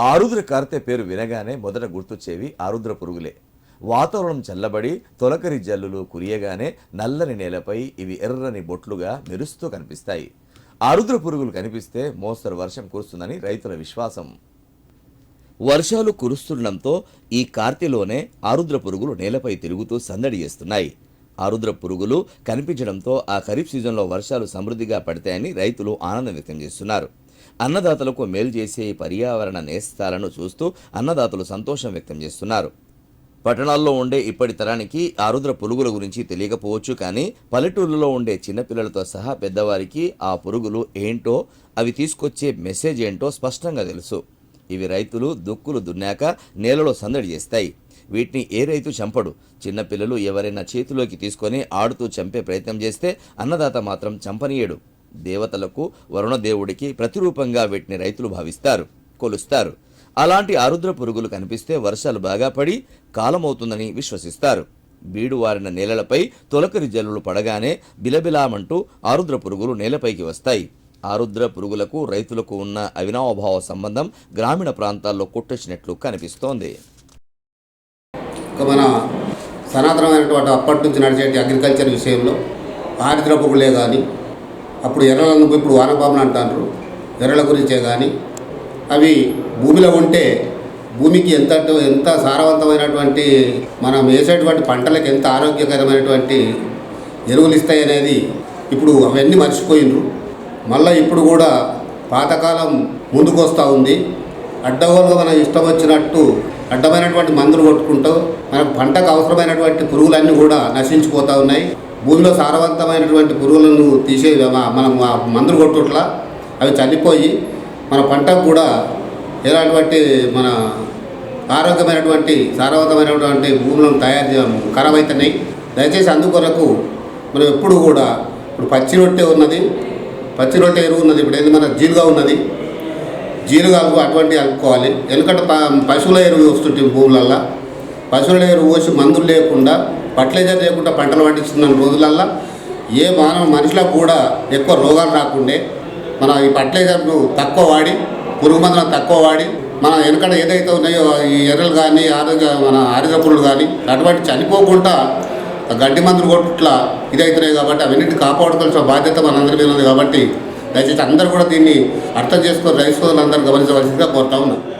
ఆరుద్ర కార్తె పేరు వినగానే మొదట గుర్తొచ్చేవి ఆరుద్ర పురుగులే. వాతావరణం చల్లబడి తొలకరి జల్లులు కురియగానే నల్లని నేలపై ఇవి ఎర్రని బొట్లుగా మెరుస్తూ కనిపిస్తాయి. ఆరుద్ర పురుగులు కనిపిస్తే మోస్తరు వర్షం కురుస్తుందని రైతుల విశ్వాసం. వర్షాలు కురుస్తుండటంతో ఈ కార్తెలోనే ఆరుద్ర పురుగులు నేలపై తిరుగుతూ సందడి చేస్తున్నాయి. ఆరుద్ర పురుగులు కనిపించడంతో ఆ ఖరీఫ్ సీజన్లో వర్షాలు సమృద్ధిగా పడతాయని రైతులు ఆనందం వ్యక్తం చేస్తున్నారు. అన్నదాతలకు మేలు చేసే పర్యావరణ నేస్తాలను చూస్తూ అన్నదాతలు సంతోషం వ్యక్తం చేస్తున్నారు. పట్టణాల్లో ఉండే ఇప్పటి తరానికి ఆరుద్ర పురుగుల గురించి తెలియకపోవచ్చు కానీ పల్లెటూళ్ళలో ఉండే చిన్నపిల్లలతో సహా పెద్దవారికి ఆ పురుగులు ఏంటో అవి తీసుకొచ్చే మెసేజ్ ఏంటో స్పష్టంగా తెలుసు. ఇవి రైతులు దుక్కులు దున్నాక నేలలో సందడి చేస్తాయి. వీటిని ఏ రైతు చంపడు. చిన్నపిల్లలు ఎవరైనా చేతిలోకి తీసుకొని ఆడుతూ చంపే ప్రయత్నం చేస్తే అన్నదాత మాత్రం చంపనీయడు. దేవతలకు వరుణదేవుడికి ప్రతిరూపంగా వీటిని రైతులు భావిస్తారు కొలుస్తారు. అలాంటి ఆరుద్ర పురుగులు కనిపిస్తే వర్షాలు బాగా పడి కాలమవుతుందని విశ్వసిస్తారు. బీడు వారిన నేలలపై తొలకరి జల్లులు పడగానే బిలబిలామంటూ ఆరుద్ర పురుగులు నేలపైకి వస్తాయి. ఆరుద్ర పురుగులకు రైతులకు ఉన్న అవినావభావ సంబంధం గ్రామీణ ప్రాంతాల్లో కొట్టొచ్చినట్లు కనిపిస్తోంది. మన సనాతనమైనటువంటి అప్పటి నుంచి నడిచేటి అగ్రికల్చర్ విషయంలో ఆరుద్ర పురుగులే కానీ అప్పుడు ఎర్రలను ఇప్పుడు వానపాములు అంటారు ఎర్రల గురించే కానీ అవి భూమిలో ఉంటే భూమికి ఎంత ఎంత సారవంతమైనటువంటి మనం వేసేటువంటి పంటలకు ఎంత ఆరోగ్యకరమైనటువంటి ఎరువులు ఇస్తాయి అనేది ఇప్పుడు అవన్నీ మర్చిపోయినరు మళ్ళీ ఇప్పుడు కూడా పాతకాలం ముందుకు వస్తూ ఉంది. అడ్డగోలుగా మనం ఇష్టం వచ్చినట్టు అడ్డమైనటువంటి మందులు కొట్టుకుంటూ మన పంటకు అవసరమైనటువంటి పురుగులన్నీ కూడా నశించిపోతూ ఉన్నాయి. భూమిలో సారవంతమైనటువంటి పురుగులను తీసే మనం ఆ మందులు కొట్టుట్లా అవి చనిపోయి మన పంటకు కూడా ఎలాంటి మన ఆరోగ్యమైనటువంటి సారవంతమైనటువంటి భూములను తయారు చేయడం ఖరాబ్ అవుతున్నాయి దయచేసి అందుకొరకు మనం ఎప్పుడు కూడా ఇప్పుడు పచ్చి రొట్టె ఉన్నది పచ్చి రొట్టె ఎరువు ఉన్నది ఇప్పుడు ఏంది మన జీలుగా ఉన్నది. జీలుగా అటువంటి కలుపుకోవాలి ఎందుకంటే ప- పశువుల ఎరువు వస్తుంటే భూములల్లో. పశువుల ఎరువు పోసి మందులు లేకుండా ఫర్టిలైజర్ లేకుండా పంటలు పండిస్తున్న రోజులల్లో ఏ మానవ మనుషులకు కూడా ఎక్కువ రోగాలు రాకుండే మన ఈ ఫర్టిలైజర్ను తక్కువ వాడి పురుగు మందులను తక్కువ వాడి మన వెనకడ ఏదైతే ఉన్నాయో ఈ ఎర్రలు కానీ ఆరోగ్య మన ఆరోగ్య పురుగులు కానీ అటువంటి చనిపోకుండా గడ్డి మందులు కొట్టుట్లా ఇదవుతున్నాయి కాబట్టి అవన్నింటి కాపాడుకోవాల్సిన బాధ్యత మనందరి మీద ఉంది కాబట్టి దయచేసి అందరూ కూడా దీన్ని అర్థం చేసుకొని రైతు సోదరులందరూ గమనించవలసిందిగా కోరుతా ఉన్నాను